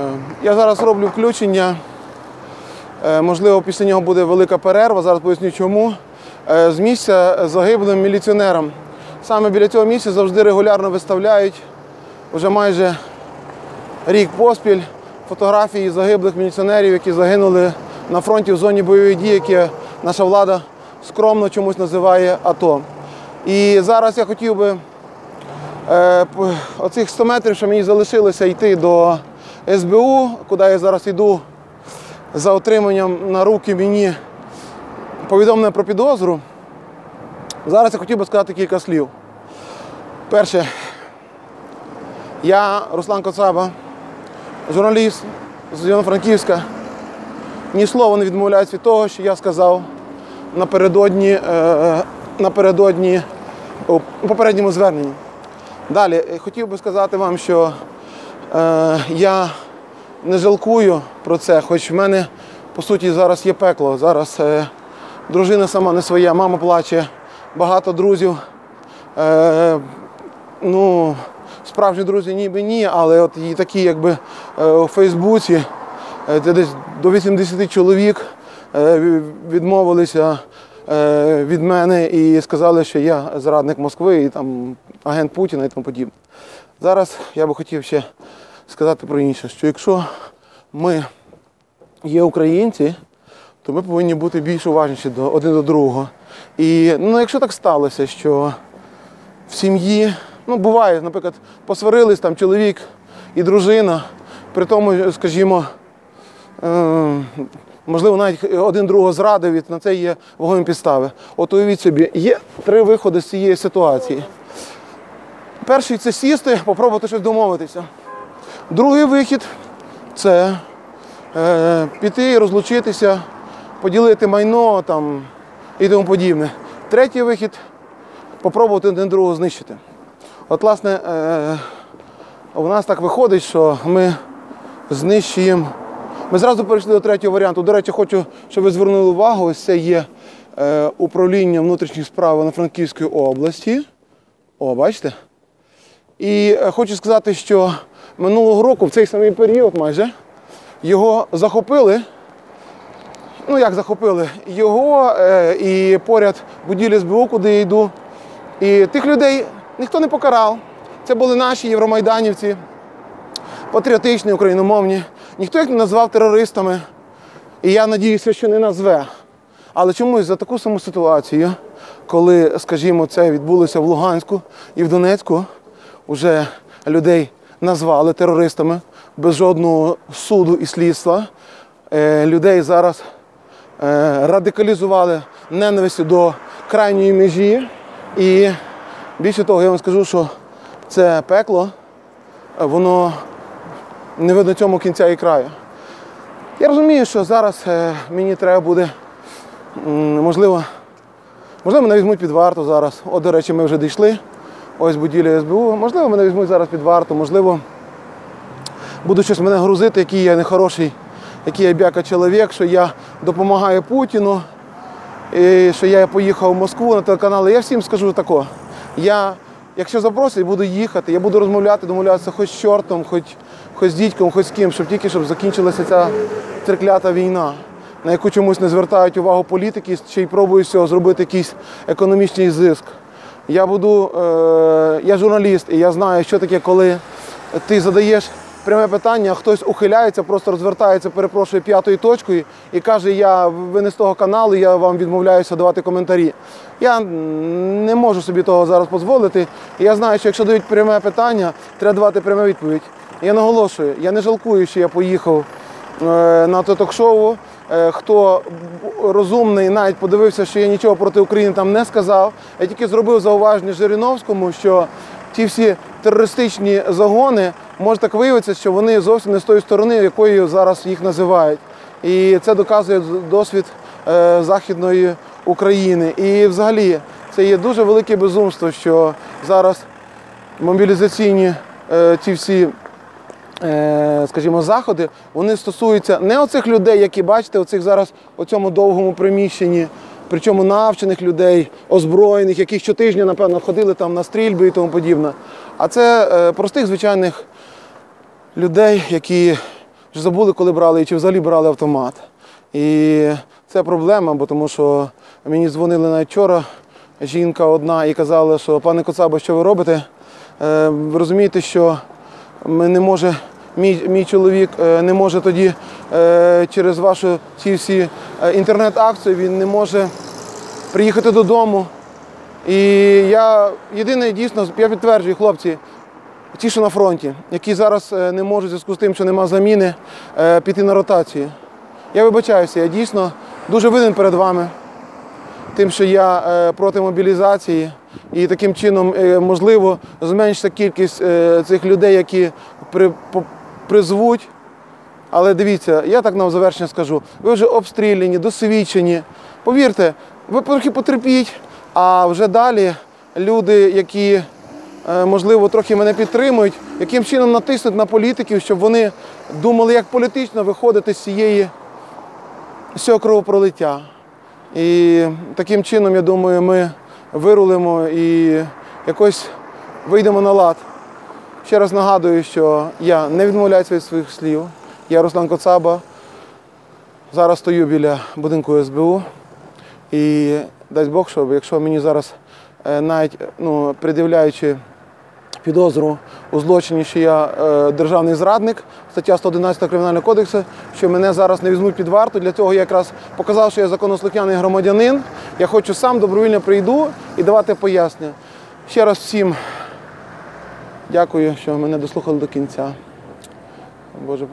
Е, Я зараз роблю включення. Е, Можливо, після нього буде велика перерва. Зараз поясню чому. Е, З місця загиблим міліціонерам. Саме біля цього місця завжди регулярно виставляють вже майже рік поспіль фотографії загиблих міліціонерів, які загинули на фронті в зоні бойових дій, які наша влада скромно чомусь називає АТО. І зараз я хотів би оцих 100 метрів, що мені залишилося йти до СБУ, куди я зараз йду за отриманням на руки мені повідомлення про підозру. Зараз я хотів би сказати кілька слів. Перше, я Руслан Коцаба, журналіст з Івано-Франківська. Ні слова не відмовляюсь від того, що я сказав напередодні, е, напередодні у попередньому зверненні. Далі е, хотів би сказати вам, що я не жалкую про це, хоч в мене по суті зараз є пекло. Зараз е, дружина сама не своя, мама плаче, багато друзів. Е, ну, справжні друзі ніби ні, але от і такі, якби е, у Фейсбуці, е, де десь до 80 чоловік е, відмовилися е, від мене і сказали, що я зрадник Москви і там агент Путіна і тому подібне. Зараз я би хотів ще сказати про інше, що якщо ми є українці, то ми повинні бути більш уважніші до один до другого. І ну, якщо так сталося, що в сім'ї, ну буває, наприклад, посварились там чоловік і дружина, при тому, скажімо, е, можливо, навіть один другого зрадив, і на це є вагомі підстави. От уявіть собі, є три виходи з цієї ситуації. Перший це сісти, попробувати щось домовитися. Другий вихід це е, піти розлучитися, поділити майно там, і тому подібне. Третій вихід попробувати один другого знищити. От, власне, е, у нас так виходить, що ми знищуємо. Ми зразу перейшли до третього варіанту. До речі, хочу, щоб ви звернули увагу, ось це є е, управління внутрішніх справ на Франківської області. О, бачите? І е, хочу сказати, що минулого року, в цей самий період майже, його захопили. Ну, як захопили? Його е, і поряд будівлі СБУ, куди я йду. І тих людей ніхто не покарав. Це були наші євромайданівці, патріотичні, україномовні. Ніхто їх не назвав терористами. І я надіюся, що не назве. Але чомусь за таку саму ситуацію, коли, скажімо, це відбулося в Луганську і в Донецьку, вже людей назвали терористами без жодного суду і слідства. Е, Людей зараз е, радикалізували ненавистю до крайньої межі. І більше того, я вам скажу, що це пекло, е, воно не видно цьому кінця і краю. Я розумію, що зараз мені треба буде, можливо, можливо, мене візьмуть під варту зараз. От, до речі, ми вже дійшли. Ось будівля СБУ. Можливо, мене візьмуть зараз під варту, можливо, будуть щось мене грузити, який я нехороший, який я бяка чоловік, що я допомагаю Путіну, і що я поїхав в Москву на телеканали. Я всім скажу тако. Я, якщо запросять, буду їхати, я буду розмовляти, домовлятися хоч з чортом, хоч, хоч з дідьком, хоч з ким, щоб тільки щоб закінчилася ця триклята війна, на яку чомусь не звертають увагу політики, ще й пробують цього зробити якийсь економічний зиск. Я буду, е, я журналіст, і я знаю, що таке, коли ти задаєш пряме питання, хтось ухиляється, просто розвертається, перепрошує п'ятою точкою і каже, я ви не з того каналу, я вам відмовляюся давати коментарі. Я не можу собі того зараз дозволити. Я знаю, що якщо дають пряме питання, треба давати пряму відповідь. Я наголошую, я не жалкую, що я поїхав е, на то ток-шоу. Е, Хто розумний, навіть подивився, що я нічого проти України там не сказав. Я тільки зробив зауваження Жириновському, що ті всі терористичні загони може так виявитися, що вони зовсім не з тої сторони, якою зараз їх називають. І це доказує досвід е, Західної України. І взагалі це є дуже велике безумство, що зараз мобілізаційні е, ті всі скажімо, заходи, вони стосуються не оцих людей, які бачите, оцих зараз у цьому довгому приміщенні, причому навчених людей, озброєних, які щотижня, напевно, ходили там на стрільби і тому подібне. А це е, простих звичайних людей, які чи забули, коли брали, і чи взагалі брали автомат. І це проблема, бо тому що мені дзвонили навіть вчора жінка одна і казала, що пане Коцаба, що ви робите? Е, Ви розумієте, що ми не може, мій, мій чоловік е, не може тоді е, через вашу ці всі е, інтернет-акції, він не може приїхати додому. І я єдине дійсно, я підтверджую, хлопці, ті, що на фронті, які зараз не можуть в зв'язку з тим, що нема заміни, піти на ротацію. Я вибачаюся, я дійсно дуже винен перед вами тим, що я проти мобілізації, і таким чином, можливо, зменшиться кількість цих людей, які при, по- призвуть. Але дивіться, я так на завершення скажу: ви вже обстріляні, досвідчені. Повірте, ви трохи потерпіть, а вже далі люди, які е, можливо трохи мене підтримують, яким чином натиснуть на політиків, щоб вони думали, як політично виходити з цієї з цього кровопролиття. І таким чином, я думаю, ми вирулимо і якось вийдемо на лад. Ще раз нагадую, що я не відмовляюся від своїх слів. Я Руслан Коцаба. Зараз стою біля будинку СБУ. І дасть Бог, щоб якщо мені зараз е, навіть ну, пред'являючи підозру у злочині, що я е, державний зрадник, стаття 111 Кримінального кодексу, що мене зараз не візьмуть під варту. Для цього я якраз показав, що я законослухняний громадянин. Я хочу сам добровільно прийду і давати пояснення. Ще раз всім дякую, що мене дослухали до кінця. Боже,